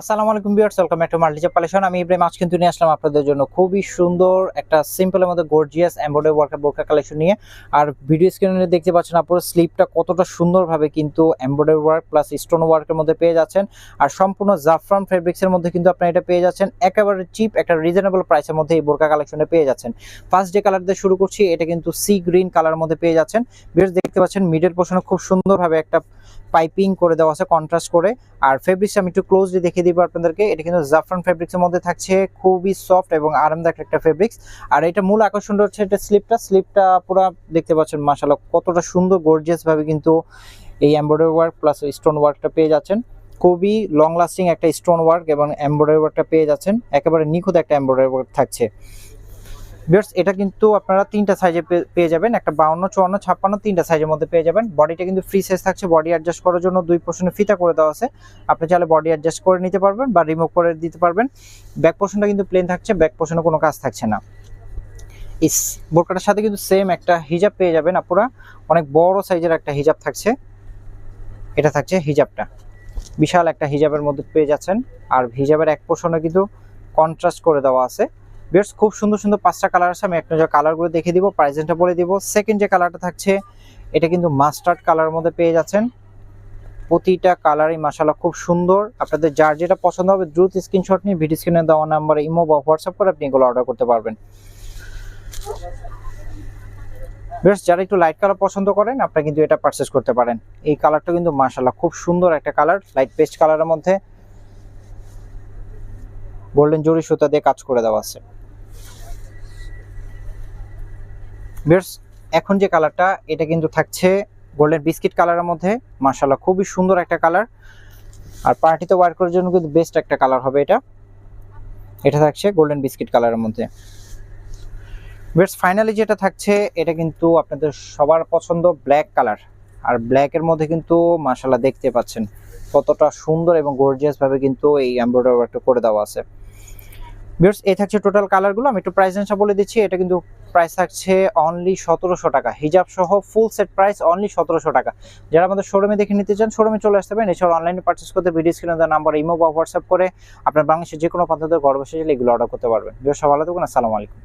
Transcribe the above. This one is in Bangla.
আসসালামু আলাইকুম বিয়ার্স ওয়েলকাম টু মাল্টিজা কালেকশন আমি ইব্রাহিম আজ কিন্তু নিয়ে আসলাম আপনাদের জন্য খুবই সুন্দর একটা সিম্পলের মধ্যে গর্জিয়াস এমব্রয়ডারি ওয়ার্কের বোরকা কালেকশন নিয়ে। আর ভিডিও স্ক্রিনে দেখতে পাচ্ছেন আপনারা স্লিপটা কতটা সুন্দরভাবে কিন্তু এমব্রয়ডারি ওয়ার্ক প্লাস স্টোন ওয়ার্কের মধ্যে পেয়ে যাচ্ছেন। আর সম্পূর্ণ জাফরান ফেব্রিক্সের মধ্যে কিন্তু আপনারা এটা পেয়ে যাচ্ছেন। একেবারে চিপ একটা রিজনেবল প্রাইসের মধ্যে এই বোরকা কালেকশনে পেয়ে যাচ্ছেন। ফার্স্ট যে কালার দিয়ে শুরু করছি, এটা কিন্তু সি গ্রিন কালার মধ্যে পেয়ে যাচ্ছেন। বিয়ার্স দেখতে পাচ্ছেন মিডল পোর্শনে খুব সুন্দরভাবে একটা পাইপিং করে দেওয়া আছে কন্ট্রাস্ট করে। আর ফেব্রিক্স আমি একটু ক্লোজলি দেখিয়ে দিব আপনাদেরকে। এটা কিন্তু জাফরান ফেব্রিক্সের মধ্যে থাকছে। খুবই সফট এবং আরামদায়ক একটা ফেব্রিক্স আর এটা মূল আকর্ষণ হচ্ছে এটা স্লিপটা স্লিপটা পুরো দেখতে পাচ্ছেন, মাশাআল্লাহ, কতটা সুন্দর গর্জিয়াস ভাবে কিন্তু এই এমব্রয়ডারি ওয়ার্ক প্লাস স্টোন ওয়ার্কটা পেয়ে যাচ্ছেন। খুবই লং লাস্টিং একটা স্টোন ওয়ার্ক এবং এমব্রয়ডারি ওয়ার্কটা পেয়ে যাচ্ছেন। একেবারে নিখুঁত একটা এমব্রয়ডারি ওয়ার্ক থাকছে। বিয়ার্স এটা কিন্তু আপনারা তিনটা সাইজে পেয়ে যাবেন। একটা বাউন্ন, চুয়ান্ন, ছাপ্পান্ন তিনটা সাইজের মধ্যে পেয়ে যাবেন। বডিটা কিন্তু ফ্রি সাইজ থাকছে। বডি অ্যাডজাস্ট করার জন্য দুই পোর্শনে ফিতা করে দেওয়া আছে। আপনি চাইলে বডি অ্যাডজাস্ট করে নিতে পারবেন বা রিমুভ করে দিতে পারবেন। ব্যাক পোর্শনটা কিন্তু প্লেন থাকছে। ব্যাক পোর্শনে কোনো কাজ থাকছে না। ইস বোরকাটার সাথে কিন্তু সেম একটা হিজাব পেয়ে যাবেন আপনারা অনেক বড় সাইজের একটা হিজাব থাকছে। এটা থাকছে হিজাবটা বিশাল একটা হিজাবের মধ্যে পেয়ে যাচ্ছেন। আর হিজাবের এক পোর্শনে কিন্তু কন্ট্রাস্ট করে দেওয়া আছে। বেশ খুব সুন্দর সুন্দর পাঁচটা কালার আছে, আমি একটা কালারগুলো দেখে দিব প্রাইজেন্টটা বলে দিব। সেকেন্ড যে কালারটা থাকছে, এটা কিন্তু মাস্টার্ড কালারের মধ্যে পেয়ে যাচ্ছেন। প্রতিটা কালারই মাসালা খুব সুন্দর। আপনাদের যার যেটা পছন্দ হবে, দ্রুত স্ক্রিনশট নিয়ে ভিডিও স্ক্রিনে দেওয়া নাম্বারে ইমো বা হোয়াটসঅ্যাপ করে আপনি এগুলো অর্ডার করতে পারবেন। বেশ যারা একটু লাইট কালার পছন্দ করেন, আপনারা কিন্তু এটা পারচেস করতে পারেন। এই কালারটা কিন্তু মাসাল্লাহ খুব সুন্দর একটা কালার লাইট পেস্ট কালারের মধ্যে। গোল্ডেন জরি সুতা দিয়ে কাজ করে দেওয়া আছে। বেশ এখন যে কালারটা এটা কিন্তু থাকছে গোল্ডেন বিস্কিট কালারের মধ্যে। মার্শাল্লাহ খুবই সুন্দর একটা কালার আর পার্টিতে ওয়ার করার জন্য কিন্তু বেস্ট একটা কালার হবে এটা। এটা থাকছে গোল্ডেন বিস্কিট কালারের মধ্যে। বেশ ফাইনালি যেটা থাকছে, এটা কিন্তু আপনাদের সবার পছন্দ ব্ল্যাক কালার আর ব্ল্যাকের মধ্যে কিন্তু মার্শাল্লাহ দেখতে পাচ্ছেন কতটা সুন্দর এবং গর্জিয়াস ভাবে কিন্তু এই এমব্রয়ডারি ওয়ার্কটা করে দেওয়া আছে। বিয়ার্স এই থাকছে টোটাল কালারগুলো আমি একটু প্রাইস রেঞ্জটা বলে দিচ্ছি। এটা কিন্তু প্রাইস থাকছে অনলি সতেরোশো টাকা। হিজাব সহ ফুল সেট প্রাইস অনলি সতেরোশো টাকা। যারা আমাদের শোরুমে দেখে নিতে চান শোরুমে চলে আসতে পারেন। এছাড়া অনলাইনে পার্চেস করতে ভিডিও স্ক্রিনে দেওয়া নাম্বার ইমো বা হোয়াটসঅ্যাপ করে আপনার বাংলাদেশের যে কোনো প্রান্ত থেকে ঘর বসে গেলে এগুলো অর্ডার করতে পারবেন। বেশ ভালো থাকুন, আসসালামু আলাইকুম।